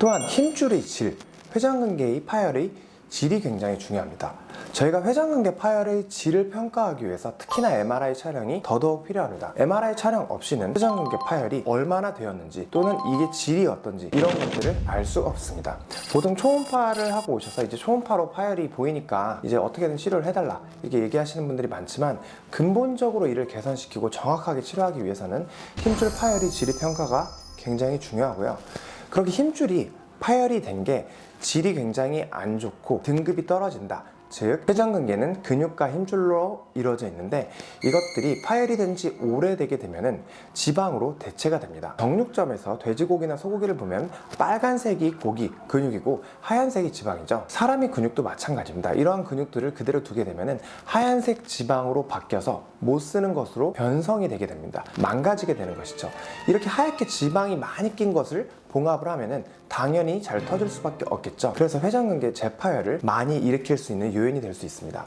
또한 힘줄의 질, 회전근개의 파열의 질이 굉장히 중요합니다. 저희가 회전근개 파열의 질을 평가하기 위해서 특히나 MRI 촬영이 더더욱 필요합니다. MRI 촬영 없이는 회전근개 파열이 얼마나 되었는지 또는 이게 질이 어떤지 이런 것들을 알 수 없습니다. 보통 초음파를 하고 오셔서 이제 초음파로 파열이 보이니까 이제 어떻게든 치료를 해달라 이렇게 얘기하시는 분들이 많지만 근본적으로 이를 개선시키고 정확하게 치료하기 위해서는 힘줄 파열의 질이 평가가 굉장히 중요하고요. 그렇게 힘줄이 파열이 된 게 질이 굉장히 안 좋고 등급이 떨어진다. 즉 회전근개는 근육과 힘줄로 이루어져 있는데 이것들이 파열이 된 지 오래되게 되면은 지방으로 대체가 됩니다. 정육점에서 돼지고기나 소고기를 보면 빨간색이 고기 근육이고 하얀색이 지방이죠. 사람의 근육도 마찬가지입니다. 이러한 근육들을 그대로 두게 되면은 하얀색 지방으로 바뀌어서 못 쓰는 것으로 변성이 되게 됩니다. 망가지게 되는 것이죠. 이렇게 하얗게 지방이 많이 낀 것을 봉합을 하면은 당연히 잘 터질 수밖에 없겠죠. 그래서 회전근개 재파열을 많이 일으킬 수 있는 요인이 될 수 있습니다.